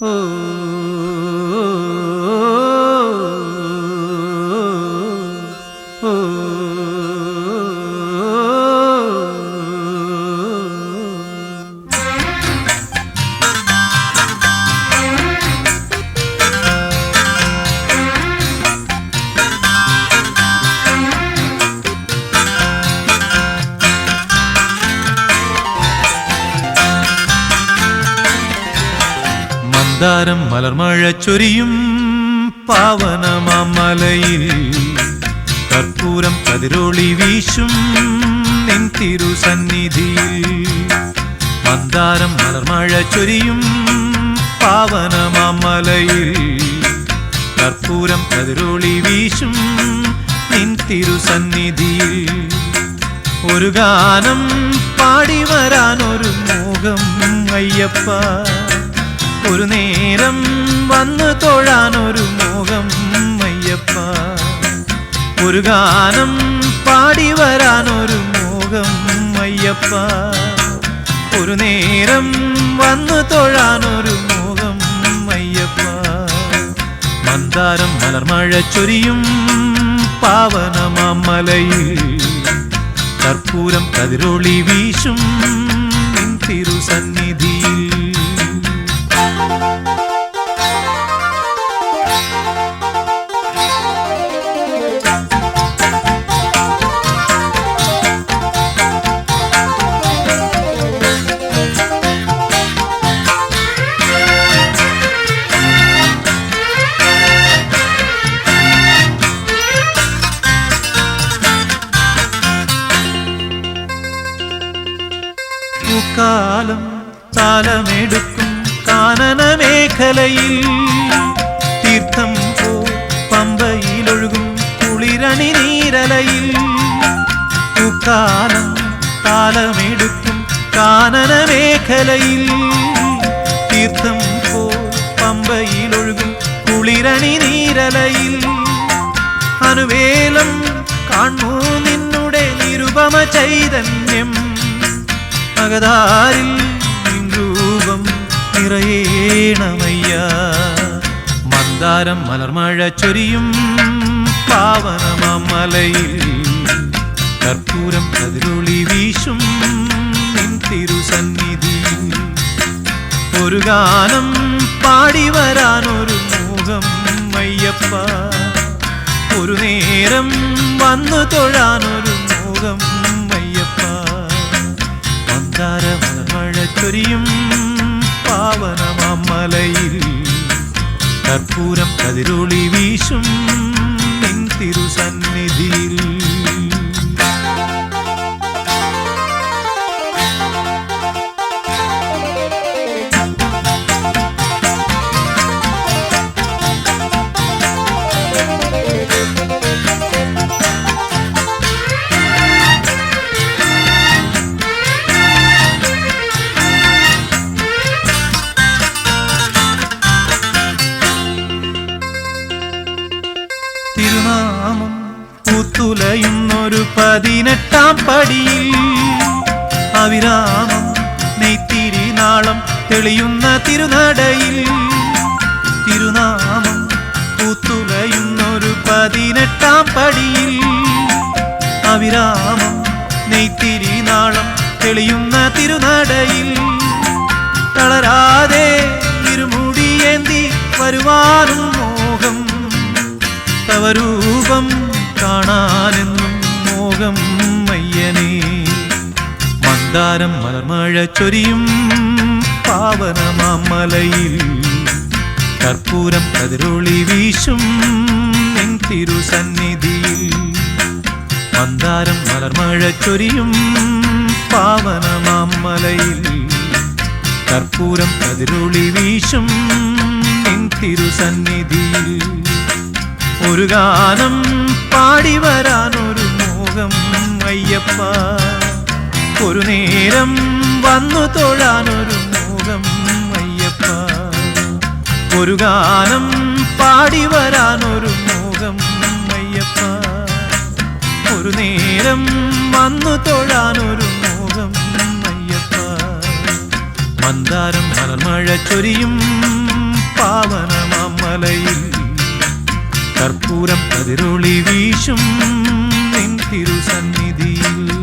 Oh. മന്ദാരം മലർമഴ ചൊരിയും പാവനമാമലയിൽ കർപ്പൂരം കതിരൊളി വീശും നിൻ തിരുസന്നിധിയിൽ. മന്ദാരം മലർമഴ ചൊരിയും പാവനമാമലയിൽ കർപ്പൂരം കതിരൊളി വീശും നിൻ തിരുസന്നിധിയിൽ. ഒരു ഗാനം പാടി വരാനൊരു മോഹം അയ്യപ്പ. ഒരു നേരം വന്ന് തൊഴാൻ ഒരു മോഹം അയ്യപ്പ. ഒരു ഗാനം പാടി വരാൻ ഒരു മോഹം അയ്യപ്പ. ഒരു നേരം വന്ന് തൊഴാൻ ഒരു മോഹം അയ്യപ്പ. മന്ദാരം മലർമഴ ചൊരിയും പാവനമാമലയിൽ. കർപ്പൂരം കതിരൊളി വീശും നിൻ പൂക്കാലം താലമെടുക്കും കാനന മേഖലയിൽ തീർത്ഥം പോ പമ്പയിലൊഴുകും കുളിരണി നീരലയിൽ. കാലം താലമെടുക്കും കാനന മേഖലയിൽ തീർത്ഥം പോ പമ്പയിലൊഴുകും കുളിരണി നീരലയിൽ. അനുവേലം കാണൂ നിന്നുടെ നിരുപമ ചൈതന്യം. അകതാരിൽ രൂപം നിറയേണമയ്യ. മന്ദാരം മലർമഴ ചൊരിയും പാവനമലയിൽ കർപ്പൂരം കതിരൊളി വീശും തിരുസന്നിധി. ഒരു ഗാനം പാടി വരാനൊരു മോഹം അയ്യപ്പ. ഒരു നേരം വന്നു തൊഴാനൊരു അയ്യപ്പ മന്ദാര മഴ ചൊരിയും പാവനമലയിൽ കർപ്പൂരം കതിരൊളി വീശും നിൻ തിരുസന്നിധിയിൽ തിരുനാമം പൂത്തുലയുന്നൊരു പതിനെട്ടാം പടിയിൽ അവിരാമം നെയ്ത്തിരി നാളം തെളിയുന്ന തിരുനടയിൽ തിരുനാമം പൂത്തുലയുന്നൊരു പതിനെട്ടാം പടിയിൽ അവിരാമം നെയ്ത്തിരി നാളം തെളിയുന്ന തിരുനടയിൽ തളരാതെ ഇരുമുടിയേന്തി വരുവാനും മോഹം തവരൂപം കാണാനെന്നും മോഹം മയ്യനേ മന്ദാരം മലമഴ ചൊരിയും പാവനമാമലയിൽ. കർപ്പൂരം കതിരൊളി വീശും എൻ തിരുസന്നിധിയിൽ. മന്ദാരം മലർമഴ ചൊരിയും പാവനമാമലയിൽ. കർപ്പൂരം കതിരൊളി വീശും എൻ തിരുസന്നിധിയിൽ. ഒരു ഗാനം പാടി ഒരു മോഹം അയ്യപ്പ. ഒരു നേരം വന്നു തൊഴാൻ ഒരു മോഹം അയ്യപ്പ. ഒരു ഗാനം പാടി വരാൻ ഒരു മോഹം അയ്യപ്പ. ഒരു നേരം വന്നു തൊഴാൻ ഒരു മോഹം അയ്യപ്പ. മന്ദാരം മലർമഴ ചൊരിയും പാവനമാമലയിൽ കർപ്പൂരം കതിരൊളി വീശും നിൻ തിരുസന്നിധിയിൽ.